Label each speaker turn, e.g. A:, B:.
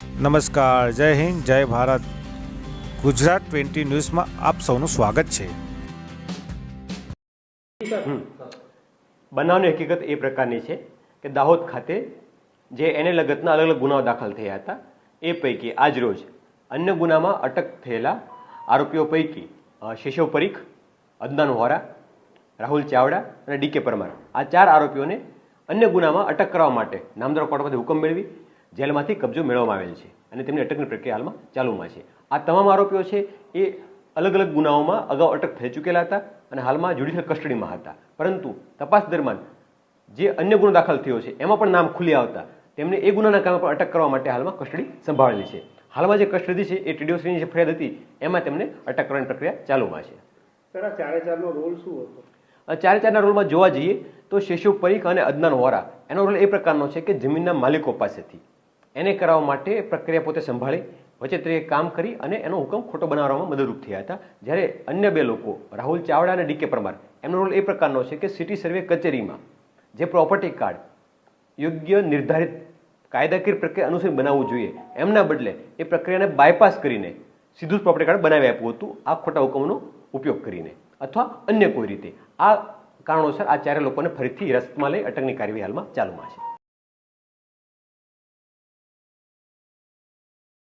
A: નમસ્કાર, જય હિન્દ, જય ભારત. ગુજરાત ટ્વેન્ટી ન્યૂઝમાં આપ સૌનું સ્વાગત છે.
B: બનાવની હકીકત એ પ્રકારની છે કે દાહોદ ખાતે જે એને લગતના અલગ અલગ ગુનાઓ દાખલ થયા હતા, એ પૈકી આજરોજ અન્ય ગુનામાં અટક થયેલા આરોપીઓ પૈકી શેશવ પરીખ, અદનાન વોરા, રાહુલ ચાવડા અને ડીકે પરમાર. આ ચાર આરોપીઓને અન્ય ગુનામાં અટક કરવા માટે નામદાર કોર્ટમાંથી હુકમ મેળવી જેલમાંથી કબજો મેળવવામાં આવેલ છે અને તેમની અટકની પ્રક્રિયા હાલમાં ચાલુમાં છે. આ તમામ આરોપીઓ છે એ અલગ અલગ ગુનાઓમાં અગાઉ અટક થઈ ચૂકેલા હતા અને હાલમાં જ્યુડિશિયલ કસ્ટડીમાં હતા. પરંતુ તપાસ દરમિયાન જે અન્ય ગુનો દાખલ થયો છે એમાં પણ નામ ખુલી આવતા તેમને એ ગુનાના કારણે પણ અટક કરવા માટે હાલમાં કસ્ટડી સંભાળેલી છે. હાલમાં જે કસ્ટડી છે એ ટીડીઓસીની જે ફરિયાદ હતી એમાં તેમને અટક કરવાની પ્રક્રિયા ચાલુમાં છે.
C: સર આ ચારે ચારનો રોલ શું હતો?
B: આ ચારે ચારના રોલમાં જોવા જઈએ તો શેષુ પરીખ અને અદનાન વોરા. એનો રોલ એ પ્રકારનો છે કે જમીનના માલિકો પાસેથી. એને કરાવવા માટે પ્રક્રિયા પોતે સંભાળી, વચ્ચે તરીકે કામ કરી અને એનો હુકમ ખોટો બનાવવામાં મદદરૂપ થયા હતા. જ્યારે અન્ય બે લોકો, રાહુલ ચાવડા અને ડીકે પરમાર, એમનો રોલ એ પ્રકારનો છે કે સિટી સર્વે કચેરીમાં જે પ્રોપર્ટી કાર્ડ યોગ્ય નિર્ધારિત કાયદાકીય પ્રક્રિયા અનુસાર બનાવવું જોઈએ, એમના બદલે એ પ્રક્રિયાને બાયપાસ કરીને સીધું જ પ્રોપર્ટી કાર્ડ બનાવી આપ્યું હતું, આ ખોટા હુકમનો ઉપયોગ કરીને. અથવા અન્ય કોઈ રીતે. આ કારણોસર આ ચારે લોકોને ફરીથી રસ્તમાં લઈ અટકની કાર્યવાહી હાલમાં ચાલુમાં છે.